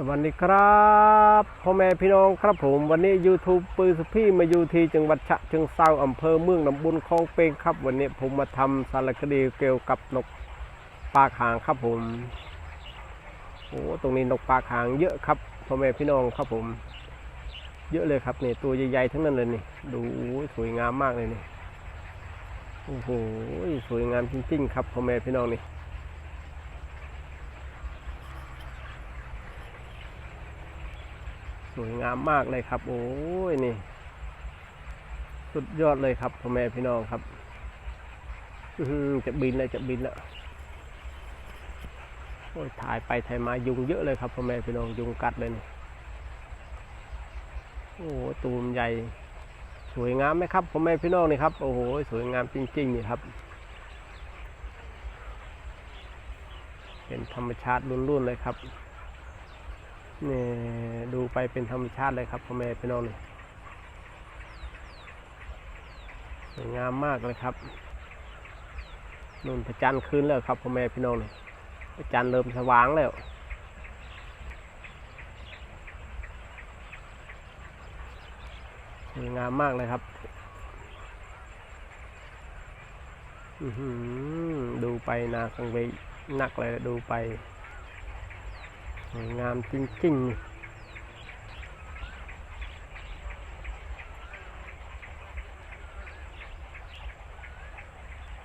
สวัสดีครับพ่อแม่พี่น้องครับผมวันนี้ YouTube ปืนสุพี่มาอยู่ที่จังหวัดฉะเชิงเซาอำเภอเมืองลำบุญคลองเปงครับ วันนี้ผมมาทำสารคดีเกี่ยวกับนกปากหางครับผมโอ้ตรงนี้นกปากหางเยอะครับพ่อแม่พี่น้องครับผม เยอะเลยครับนี่ตัวใหญ่ๆทั้งนั้นเลยนี่ ดูสวยงามมากเลยนี่โอ้โหสวยงามจริงๆครับพ่อแม่พี่น้องนี่ วยงามมากเลยครับ โอ้ยนี่ สุดยอดเลยครับพ่อแม่พี่น้องครับ อืจะบินแล้วจะบินแล้วโอ้ยถ่ายไปถ่ายมายุงเยอะเลยครับพ่อแม่พี่น้องยุงกัดเลยนี่โอ้ตูมใหญ่ สวยงามไหมครับพ่อแม่พี่น้องนี่ครับ โอ้โหสวยงามจริงๆนี่ครับเป็นธรรมชาติล้วนๆเลยครับ นี่ดูไปเป็นธรรมชาติเลยครับพ่อแม่พี่น้องนี่สวยงามมากเลยครับนุ่นพระจันทร์ขึ้นแล้วครับพ่อแม่พี่น้องนี่พระจันทร์เริ่มสว่างแล้วสวยงามมากเลยครับอือหือดูไปนาสังเวยนักเลยดูไป วยงามจริงๆ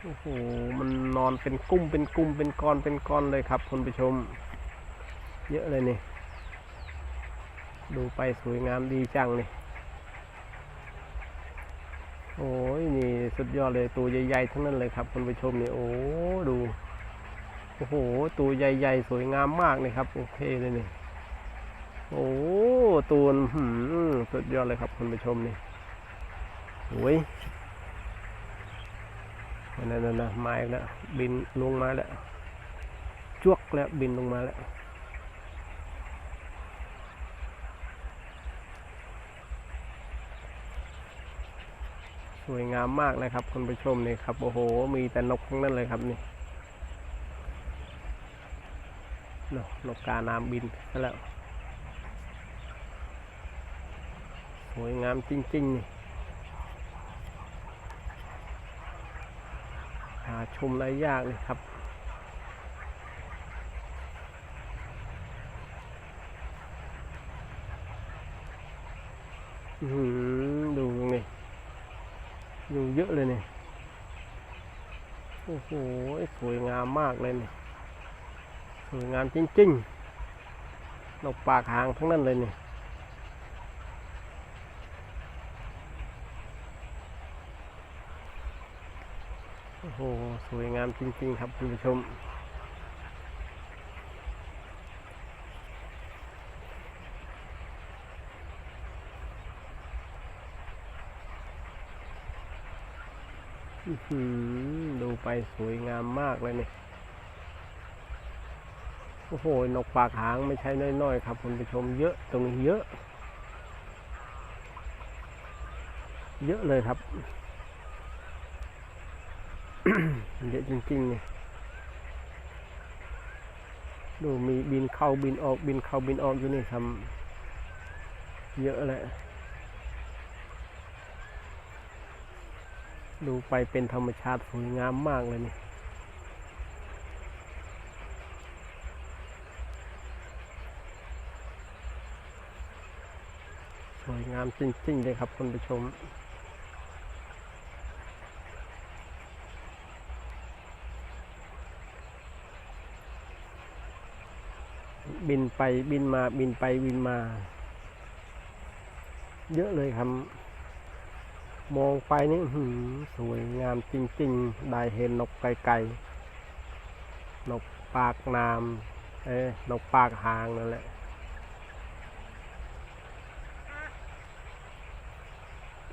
โอ้โห มันนอนเป็นกุ้ม เป็นกุ้ม เป็นก้อน เป็นก้อนเลยครับคุณผู้ชม เยอะเลยนี่ ดูไปสวยงามดีจังนี่ โอ้ยนี่สุดยอดเลยตัวใหญ่ๆทั้งนั้นเลยครับคุณผู้ชมนี่ โอ้ ดู อ้โห ตัวใหญ่ๆ สวยงามมากเลยครับ โอเคเลยนี่ โอ้ตัวหืมสุดยอดเลยครับคุณผู้ชมนี่โอ้ยนั่นนั่นนะมาอีกแล้วบินลงมาแล้วจวกแล้วบินลงมาแล้วสวยงามมากเลยครับคุณผู้ชมนี่ครับโอ้โห มีแต่นกทั้งนั้นเลยครับนี่ นกนกกาน้ำบินซะแล้ว สวยงามจริงๆนี่หาชมได้ยากเลยครับอื้อหือดูตรงนี้อยู่เยอะเลยนี่โอ้โห สวยงามมากเลยนี่ย งามจริงๆนกปากหางทั้งนั้นเลยนี่โอ้โห สวยงามจริงๆครับคุณผู้ชมดูไปสวยงามมากเลยนี่ โอ้โห นกปากหางไม่ใช่น้อยๆครับคุณผู้ชมเยอะตรงนี้เยอะ เยอะเลยครับ เยอะจริงๆเนี่ยดูมีบินเข้าบินออกบินเข้าบินออกอยู่นี่ทำเยอะเลยดูไปเป็นธรรมชาติสวยงามมากเลยนี่ สวยงามจริงๆเลยครับคุณผู้ชม บินไปบินมาบินไปบินมา เยอะเลยครับ มองไปนี่สวยงามจริงๆ ได้เห็นนกไกลๆนกปากน้ำเอ้ยนกปากหางนั่นแหละ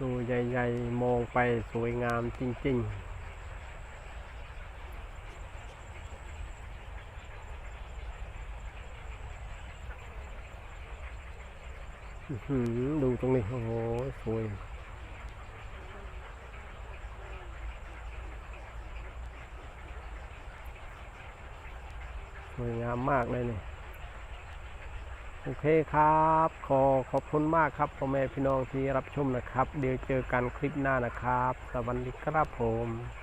ตัวใหญ่ๆ มองไปสวยงามจริงๆอื้อหือดูตรงนี้ โอ้โห สวย สวยงามมากเลยเนี่ย โอเคครับ ขอขอบคุณมากครับพ่อแม่พี่น้องที่รับชมนะครับ เดี๋ยวเจอกันคลิปหน้านะครับ สวัสดีครับผม